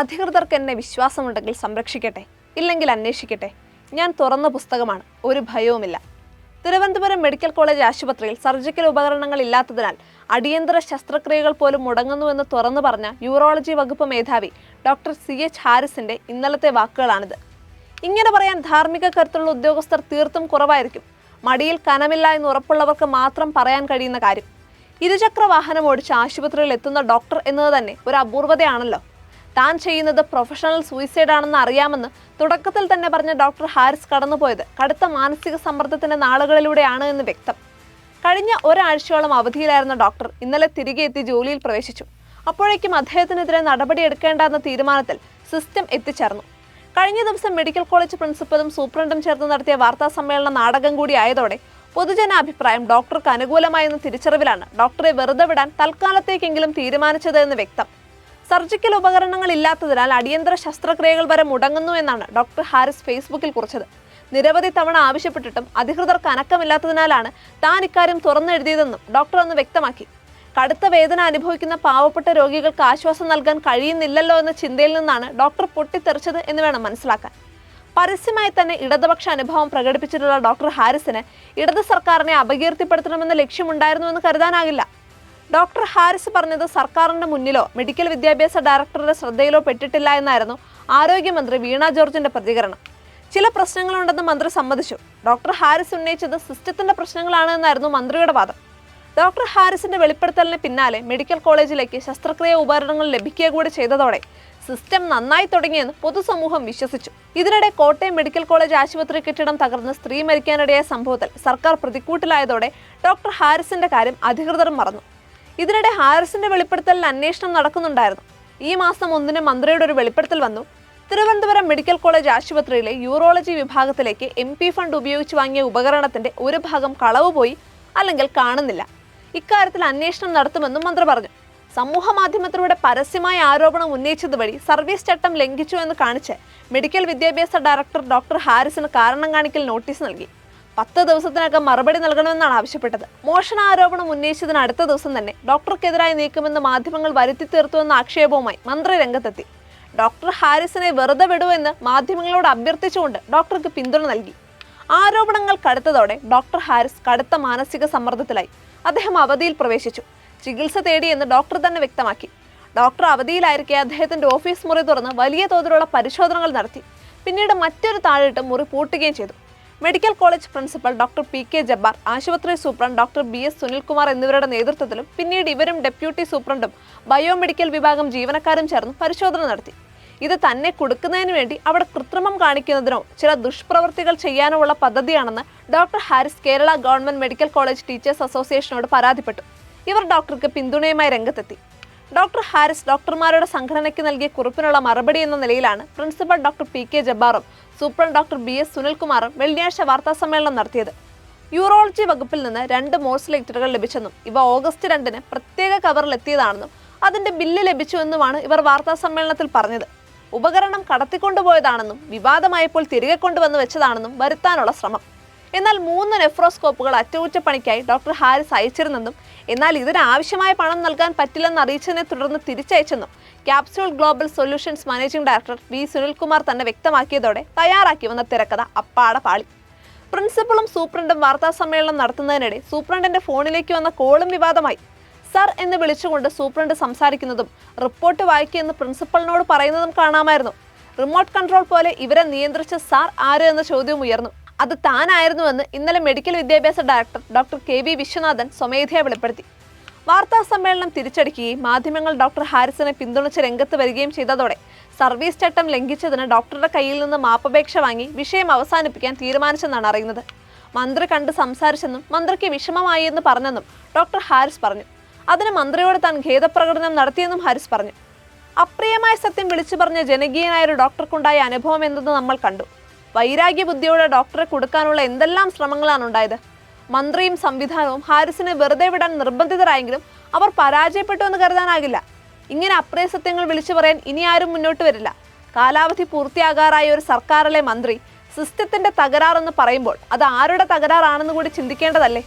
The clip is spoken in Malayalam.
അധികൃതർക്ക് എന്നെ വിശ്വാസമുണ്ടെങ്കിൽ സംരക്ഷിക്കട്ടെ ഇല്ലെങ്കിൽ അന്വേഷിക്കട്ടെ. ഞാൻ തുറന്ന പുസ്തകമാണ് ഒരു ഭയവുമില്ല. തിരുവനന്തപുരം മെഡിക്കൽ കോളേജ് ആശുപത്രിയിൽ സർജിക്കൽ ഉപകരണങ്ങൾ ഇല്ലാത്തതിനാൽ അടിയന്തര ശസ്ത്രക്രിയകൾ പോലും മുടങ്ങുന്നുവെന്ന് തുറന്നു പറഞ്ഞ യൂറോളജി വകുപ്പ് മേധാവി ഡോക്ടർ സി എച്ച് ഹാരിസിന്റെ ഇന്നലത്തെ വാക്കുകളാണിത്. ഇങ്ങനെ പറയാൻ ധാർമ്മിക കരുത്തുള്ള ഉദ്യോഗസ്ഥർ തീർത്തും കുറവായിരിക്കും. മടിയിൽ കനമില്ല എന്ന് ഉറപ്പുള്ളവർക്ക് മാത്രം പറയാൻ കഴിയുന്ന കാര്യം. ഇരുചക്ര വാഹനം ഓടിച്ച് ആശുപത്രിയിൽ എത്തുന്ന ഡോക്ടർ എന്നത് തന്നെ ഒരു അപൂർവതയാണല്ലോ. താൻ ചെയ്യുന്നത് പ്രൊഫഷണൽ സൂയിസൈഡ് ആണെന്ന് അറിയാമെന്ന് തുടക്കത്തിൽ തന്നെ പറഞ്ഞ ഡോക്ടർ ഹാരിസ് കടന്നുപോയത്. കടുത്ത മാനസിക സമ്മർദ്ദത്തിന്റെ നാളുകളിലൂടെയാണ് എന്ന് വ്യക്തം. കഴിഞ്ഞ ഒരാഴ്ചയോളം അവധിയിലായിരുന്ന ഡോക്ടർ ഇന്നലെ തിരികെ എത്തി ജോലിയിൽ പ്രവേശിച്ചു. അപ്പോഴേക്കും അദ്ദേഹത്തിനെതിരെ നടപടിയെടുക്കേണ്ട എന്ന തീരുമാനത്തിൽ സിസ്റ്റം എത്തിച്ചേർന്നു. കഴിഞ്ഞ ദിവസം മെഡിക്കൽ കോളേജ് പ്രിൻസിപ്പലും സൂപ്രണ്ടും ചേർന്ന് നടത്തിയ വാർത്താ സമ്മേളന നാടകം കൂടി ആയതോടെ പൊതുജനാഭിപ്രായം ഡോക്ടർക്ക് അനുകൂലമായെന്ന തിരിച്ചറിവിലാണ്. ഡോക്ടറെ വെറുതെ വിടാൻ തൽക്കാലത്തേക്കെങ്കിലും തീരുമാനിച്ചത് എന്ന് വ്യക്തം. സർജിക്കൽ ഉപകരണങ്ങൾ ഇല്ലാത്തതിനാൽ അടിയന്തര ശസ്ത്രക്രിയകൾ വരെ മുടങ്ങുന്നു എന്നാണ് ഡോക്ടർ ഹാരിസ് ഫേസ്ബുക്കിൽ കുറിച്ചത്. നിരവധി തവണ ആവശ്യപ്പെട്ടിട്ടും അധികൃതർക്ക് അനക്കമില്ലാത്തതിനാലാണ് താൻ ഇക്കാര്യം തുറന്നെഴുതിയതെന്നും ഡോക്ടർ അന്ന് വ്യക്തമാക്കി. കടുത്ത വേദന അനുഭവിക്കുന്ന പാവപ്പെട്ട രോഗികൾക്ക് ആശ്വാസം നൽകാൻ കഴിയുന്നില്ലല്ലോ എന്ന ചിന്തയിൽ നിന്നാണ് ഡോക്ടർ പൊട്ടിത്തെറിച്ചത് എന്ന് വേണം മനസ്സിലാക്കാൻ. പരസ്യമായി തന്നെ ഇടതുപക്ഷ അനുഭവം പ്രകടിപ്പിച്ചിട്ടുള്ള ഡോക്ടർ ഹാരിസിന് ഇടത് സർക്കാരിനെ അപകീർത്തിപ്പെടുത്തണമെന്ന ലക്ഷ്യമുണ്ടായിരുന്നുവെന്ന് കരുതാനാകില്ല. ഡോക്ടർ ഹാരിസ് പറഞ്ഞത് സർക്കാരിന്റെ മുന്നിലോ മെഡിക്കൽ വിദ്യാഭ്യാസ ഡയറക്ടറുടെ ശ്രദ്ധയിലോ പെട്ടിട്ടില്ല എന്നായിരുന്നു ആരോഗ്യമന്ത്രി വീണ ജോർജിന്റെ പ്രതികരണം. ചില പ്രശ്നങ്ങളുണ്ടെന്ന് മന്ത്രി സമ്മതിച്ചു. ഡോക്ടർ ഹാരിസ് ഉന്നയിച്ചത് സിസ്റ്റത്തിന്റെ പ്രശ്നങ്ങളാണ് എന്നായിരുന്നു മന്ത്രിയുടെ വാദം. ഡോക്ടർ ഹാരിസിന്റെ വെളിപ്പെടുത്തലിന് പിന്നാലെ മെഡിക്കൽ കോളേജിലേക്ക് ശസ്ത്രക്രിയ ഉപകരണങ്ങൾ ലഭിക്കുക കൂടി ചെയ്തതോടെ സിസ്റ്റം നന്നായി തുടങ്ങിയെന്ന് പൊതുസമൂഹം വിശ്വസിച്ചു. ഇതിനിടെ കോട്ടയം മെഡിക്കൽ കോളേജ് ആശുപത്രി കെട്ടിടം തകർന്ന് സ്ത്രീ മരിക്കാനിടയായ സംഭവത്തിൽ സർക്കാർ പ്രതിക്കൂട്ടിലായതോടെ ഡോക്ടർ ഹാരിസിന്റെ കാര്യം അധികൃതർ മറന്നു. ഇതിനിടെ ഹാരിസിന്റെ വെളിപ്പെടുത്തലിൽ അന്വേഷണം നടക്കുന്നുണ്ടായിരുന്നു. ഈ മാസം ഒന്നിന് മന്ത്രിയുടെ ഒരു വെളിപ്പെടുത്തൽ വന്നു. തിരുവനന്തപുരം മെഡിക്കൽ കോളേജ് ആശുപത്രിയിലെ യൂറോളജി വിഭാഗത്തിലേക്ക് എം പി ഫണ്ട് ഉപയോഗിച്ച് വാങ്ങിയ ഉപകരണത്തിന്റെ ഒരു ഭാഗം കളവ് പോയി അല്ലെങ്കിൽ കാണുന്നില്ല. ഇക്കാര്യത്തിൽ അന്വേഷണം നടത്തുമെന്നും മന്ത്രി പറഞ്ഞു. സമൂഹ മാധ്യമത്തിലൂടെ പരസ്യമായ ആരോപണം ഉന്നയിച്ചതുവഴി സർവീസ് ചട്ടം ലംഘിച്ചു എന്ന് കാണിച്ച് മെഡിക്കൽ വിദ്യാഭ്യാസ ഡയറക്ടർ ഡോക്ടർ ഹാരിസിന് കാരണം കാണിക്കൽ നോട്ടീസ് നൽകി. പത്ത് ദിവസത്തിനകം മറുപടി നൽകണമെന്നാണ് ആവശ്യപ്പെട്ടത്. മോഷണ ആരോപണം ഉന്നയിച്ചതിന് അടുത്ത ദിവസം തന്നെ ഡോക്ടർക്കെതിരായി നീക്കുമെന്ന് മാധ്യമങ്ങൾ വരുത്തി തീർത്തുവെന്ന ആക്ഷേപവുമായി മന്ത്രി രംഗത്തെത്തി. ഡോക്ടർ ഹാരിസിനെ വെറുതെ വിടുവെന്ന് മാധ്യമങ്ങളോട് അഭ്യർത്ഥിച്ചുകൊണ്ട് ഡോക്ടർക്ക് പിന്തുണ നൽകി. ആരോപണങ്ങൾ കടുത്തതോടെ ഡോക്ടർ ഹാരിസ് കടുത്ത മാനസിക സമ്മർദ്ദത്തിലായി. അദ്ദേഹം അവധിയിൽ പ്രവേശിച്ചു. ചികിത്സ തേടിയെന്ന് ഡോക്ടർ തന്നെ വ്യക്തമാക്കി. ഡോക്ടർ അവധിയിലായിരിക്കെ അദ്ദേഹത്തിന്റെ ഓഫീസ് മുറി തുറന്ന് വലിയ തോതിലുള്ള പരിശോധനകൾ നടത്തി. പിന്നീട് മറ്റൊരു താഴിട്ട് മുറി പൂട്ടുകയും ചെയ്തു. Medical college principal doctor P K Jabbar ആശുപത്രി superintendent doctor B S Sunilkumar എന്നിവരുടെ നേതൃത്വത്തിലും പിന്നീട് ഇവരും ഡെപ്യൂട്ടി സൂപ്രണ്ടും ബയോമെഡിക്കൽ വിഭാഗം ജീവനക്കാരും ചേർന്ന് പരിശോധന നടത്തി. ഇത് തന്നെ കൊടുക്കുന്നതിന് വേണ്ടി അവിടെ കൃത്രിമം കാണിക്കുന്നതിനോ ചില ദുഷ്പ്രവൃത്തികൾ ചെയ്യാനോ ഉള്ള പദ്ധതിയാണെന്ന് doctor Haris Kerala government medical college teachers അസോസിയേഷനോട് പരാതിപ്പെട്ടു. ഇവർ ഡോക്ടർക്ക് പിന്തുണയുമായി രംഗത്തെത്തി. ഡോക്ടർ ഹാരിസ് ഡോക്ടർമാരുടെ സംഘടനയ്ക്ക് നൽകിയ കുറിപ്പിനുള്ള മറുപടി എന്ന നിലയിലാണ് പ്രിൻസിപ്പൽ ഡോക്ടർ പി കെ ജബ്ബാറും സൂപ്രണ്ട് ഡോക്ടർ ബി എസ് സുനിൽകുമാറും വെള്ളിയാഴ്ച വാർത്താ സമ്മേളനം നടത്തിയത്. യൂറോളജി വകുപ്പിൽ നിന്ന് രണ്ട് മോഴ്സിലേറ്ററുകൾ ലഭിച്ചെന്നും ഇവ ഓഗസ്റ്റ് രണ്ടിന് പ്രത്യേക കവറിൽ എത്തിയതാണെന്നും അതിന്റെ ബില്ല് ലഭിച്ചുവെന്നുമാണ് ഇവർ വാർത്താ സമ്മേളനത്തിൽ പറഞ്ഞത്. ഉപകരണം കടത്തിക്കൊണ്ടുപോയതാണെന്നും വിവാദമായപ്പോൾ തിരികെ കൊണ്ടുവന്ന് വെച്ചതാണെന്നും വരുത്താനുള്ള ശ്രമം. എന്നാൽ മൂന്ന് നെഫ്രോസ്കോപ്പുകൾ അറ്റകുറ്റപ്പണിക്കായി ഡോക്ടർ ഹാരിസ് അയച്ചിരുന്നെന്നും എന്നാൽ ഇതിനാവശ്യമായ പണം നൽകാൻ പറ്റില്ലെന്ന് അറിയിച്ചതിനെ തുടർന്ന് തിരിച്ചയച്ചെന്നും capsule global solutions managing director V Sunilkumar തന്നെ വ്യക്തമാക്കിയതോടെ തയ്യാറാക്കി വന്ന തിരക്കഥ അപ്പാട പാളി. പ്രിൻസിപ്പളും സൂപ്രണ്ടും വാർത്താ സമ്മേളനം നടത്തുന്നതിനിടെ സൂപ്രണ്ടിന്റെ ഫോണിലേക്ക് വന്ന കോളും വിവാദമായി. സർ എന്ന് വിളിച്ചുകൊണ്ട് സൂപ്രണ്ട് സംസാരിക്കുന്നതും റിപ്പോർട്ട് വായിക്കുമെന്ന് പ്രിൻസിപ്പളിനോട് പറയുന്നതും കാണാമായിരുന്നു. റിമോട്ട് കൺട്രോൾ പോലെ ഇവരെ നിയന്ത്രിച്ച സാർ ആര് എന്ന ചോദ്യവും ഉയർന്നു. അത് താനായിരുന്നുവെന്ന് ഇന്നലെ മെഡിക്കൽ വിദ്യാഭ്യാസ director doctor K V Viswanathan സ്വമേധയാ വെളിപ്പെടുത്തി. വാർത്താ സമ്മേളനം തിരിച്ചടിക്കുകയും മാധ്യമങ്ങൾ ഡോക്ടർ ഹാരിസനെ പിന്തുണച്ച് രംഗത്ത് വരികയും ചെയ്തതോടെ സർവീസ് ചട്ടം ലംഘിച്ചതിന് ഡോക്ടറുടെ കയ്യിൽ നിന്ന് മാപ്പപേക്ഷ വാങ്ങി വിഷയം അവസാനിപ്പിക്കാൻ തീരുമാനിച്ചെന്നാണ് അറിയുന്നത്. മന്ത്രി കണ്ട് സംസാരിച്ചെന്നും മന്ത്രിക്ക് വിഷമമായി എന്ന് പറഞ്ഞെന്നും ഡോക്ടർ ഹാരിസ് പറഞ്ഞു. അതിന് മന്ത്രിയോട് താൻ ഖേദപ്രകടനം നടത്തിയെന്നും ഹാരിസ് പറഞ്ഞു. അപ്രിയമായ സത്യം വിളിച്ചു പറഞ്ഞ ജനകീയനായ ഒരു ഡോക്ടർക്കുണ്ടായ അനുഭവം എന്തെന്ന് നമ്മൾ കണ്ടു. വൈരാഗ്യ ബുദ്ധിയോടെ ഡോക്ടറെ കൊടുക്കാനുള്ള എന്തെല്ലാം ശ്രമങ്ങളാണ് ഉണ്ടായത്? മന്ത്രിയും സംവിധാനവും ഹാരിസിനെ വെറുതെ വിടാൻ നിർബന്ധിതരായെങ്കിലും അവർ പരാജയപ്പെട്ടു എന്ന് കരുതാനാകില്ല. ഇങ്ങനെ അപ്രിയ സത്യങ്ങൾ വിളിച്ചു പറയാൻ ഇനി ആരും മുന്നോട്ട് വരില്ല. കാലാവധി പൂർത്തിയാകാറായ ഒരു സർക്കാരിലെ മന്ത്രി സിസ്റ്റത്തിന്റെ തകരാറെന്ന് പറയുമ്പോൾ അത് ആരുടെ തകരാറാണെന്ന് കൂടി ചിന്തിക്കേണ്ടതല്ലേ?